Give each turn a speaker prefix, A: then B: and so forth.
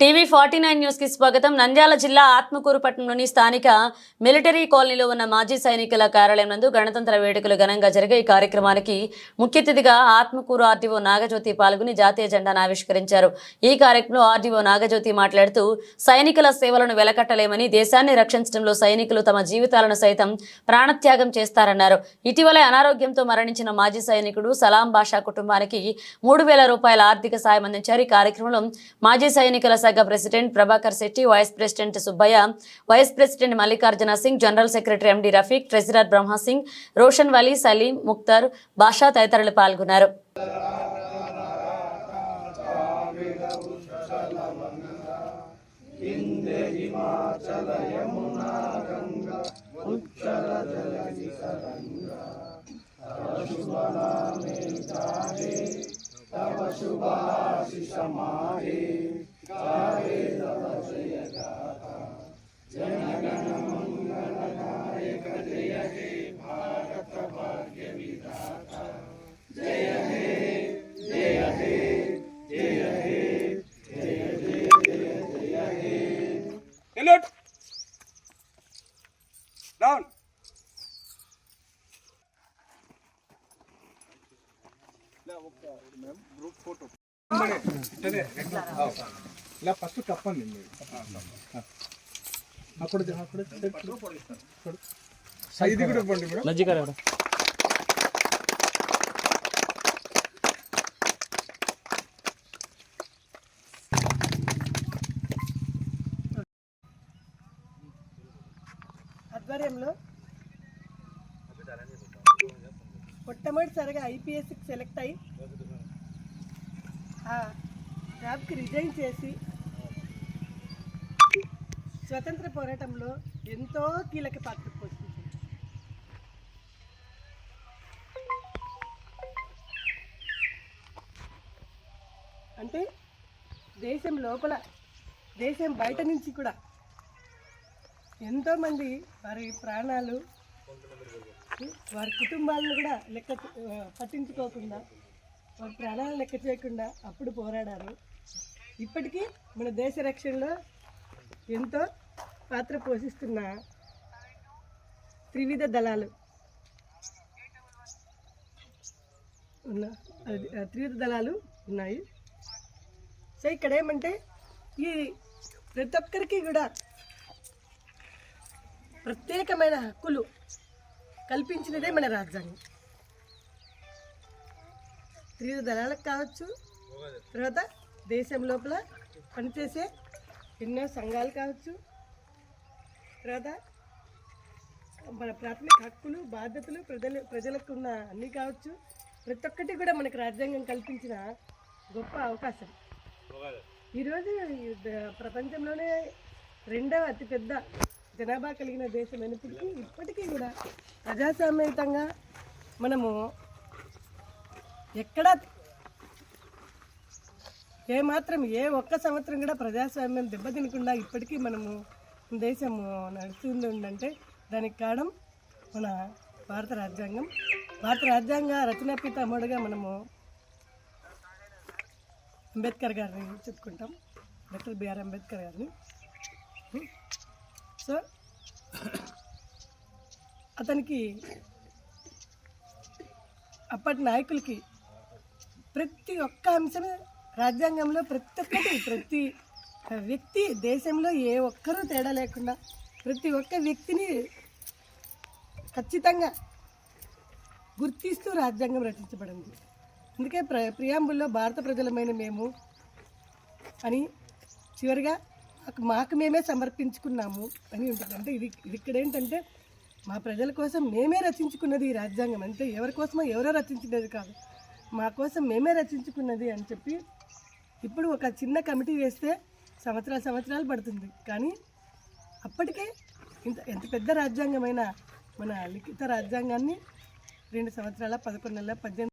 A: TV forty nine న్యూస్కి స్వాగతం. నంద్యాల జిల్లా ఆత్మకూరు పట్టణంలోని స్థానిక మిలిటరీ కాలనీలో ఉన్న మాజీ సైనికుల కార్యాలయం నందు గణతంత్ర వేడుకలు ఘనంగా జరిగే ఈ కార్యక్రమానికి ముఖ్య అతిథిగా ఆత్మకూరు ఆర్డీఓ నాగజ్యోతి పాల్గొని జాతీయ జెండాను ఆవిష్కరించారు. ఈ కార్యక్రమంలో ఆర్డీఓ నాగజ్యోతి మాట్లాడుతూ సైనికుల సేవలను వెలకట్టలేమని దేశాన్ని రక్షించడంలో సైనికులు తమ జీవితాలను సైతం ప్రాణత్యాగం చేస్తారన్నారు. ఇటీవలే అనారోగ్యంతో మరణించిన మాజీ సైనికుడు సలాం బాషా కుటుంబానికి మూడు వేల రూపాయల ఆర్థిక సాయం అందించారు. ఈ కార్యక్రమంలో మాజీ సైనికుల శాఖ president Prabhakar Shetty vice president Subbaiah vice president Mallikarjuna Singh general secretary MD Rafiq treasurer Brahma Singh Roshan Vali Salim Mukhtar Basha తదితరులు పాల్గొన్నారు
B: Alert! Down! గ్రూప్ ఫోటో ఇలా ఫస్ట్ తప్పండి మీరు. అప్పుడు అప్పుడు ఇది కూడా ఇవ్వండి మేడం.
C: ఆధ్వర్యంలో మొట్టమొదటిసారిగా ఐపీఎస్కి సెలెక్ట్ అయ్యి ఆ జాబ్కి రిజైన్ చేసి స్వతంత్ర పోరాటంలో ఎంతో కీలక పాత్ర పోషించింది. అంటే దేశం లోపల దేశం బయట నుంచి కూడా ఎంతోమంది వారి ప్రాణాలు వారి కుటుంబాలను కూడా లెక్క పట్టించుకోకుండా వారి ప్రాణాలను లెక్క చేయకుండా అప్పుడు పోరాడారు. ఇప్పటికీ మన దేశ రక్షణలో ఎంతో పాత్ర పోషిస్తున్న త్రివిధ దళాలు ఉన్న అది, త్రివిధ దళాలు ఉన్నాయి. సో ఇక్కడ ఏమంటే ఈ ప్రతి ఒక్కరికి కూడా ప్రత్యేకమైన హక్కులు కల్పించినదే మన రాజ్యాంగం. త్రివిధ దళాలకు కావచ్చు తర్వాత దేశం లోపల పనిచేసే ఎన్నో సంఘాలు కావచ్చు తర్వాత మన ప్రాథమిక హక్కులు బాధ్యతలు ప్రజలు ప్రజలకు ఉన్న అన్నీ కావచ్చు. ప్రతి ఒక్కటి కూడా మనకు రాజ్యాంగం కల్పించిన గొప్ప అవకాశం. ఈరోజు ప్రపంచంలోనే రెండవ అతిపెద్ద జనాభా కలిగిన దేశం అయినప్పటికీ ఇప్పటికీ కూడా ప్రజాస్వామ్యయుతంగా మనము ఎక్కడ ఏమాత్రం ఏ ఒక్క సంవత్సరం కూడా ప్రజాస్వామ్యం దెబ్బతినకుండా ఇప్పటికీ మనము దేశము నడుస్తుంది ఉందంటే దానికి కారణం మన భారత రాజ్యాంగం. భారత రాజ్యాంగ రచనా పితామహుడుగా మనము అంబేద్కర్ గారిని చెప్పుకుంటాం. డాక్టర్ బిఆర్ అంబేద్కర్ గారిని. సో అతనికి అప్పటి నాయకులకి ప్రతి ఒక్క అంశమే రాజ్యాంగంలో ప్రతి ఒక్కటి ప్రతి వ్యక్తి దేశంలో ఏ ఒక్కరూ తేడా లేకుండా ప్రతి ఒక్క వ్యక్తిని ఖచ్చితంగా గుర్తిస్తూ రాజ్యాంగం రచించబడింది. అందుకే ప్ర ప్రియాంబుల్లో భారత ప్రజలమైన మేము అని చివరిగా మాకు మాకు మేమే సమర్పించుకున్నాము అని ఉంటుంది. అంటే ఇది ఇది ఇక్కడ ఏంటంటే మా ప్రజల కోసం మేమే రచించుకున్నది ఈ రాజ్యాంగం. అంటే ఎవరి కోసమో ఎవరో రచించినది కాదు. మా కోసం మేమే రచించుకున్నది అని చెప్పి ఇప్పుడు ఒక చిన్న కమిటీ వేస్తే సంవత్సరాలు సంవత్సరాలు పడుతుంది. కానీ అప్పటికే ఇంత ఎంత పెద్ద రాజ్యాంగమైన మన లిఖిత రాజ్యాంగాన్ని రెండు సంవత్సరాల పదకొండు నెలల పద్దెనిమిది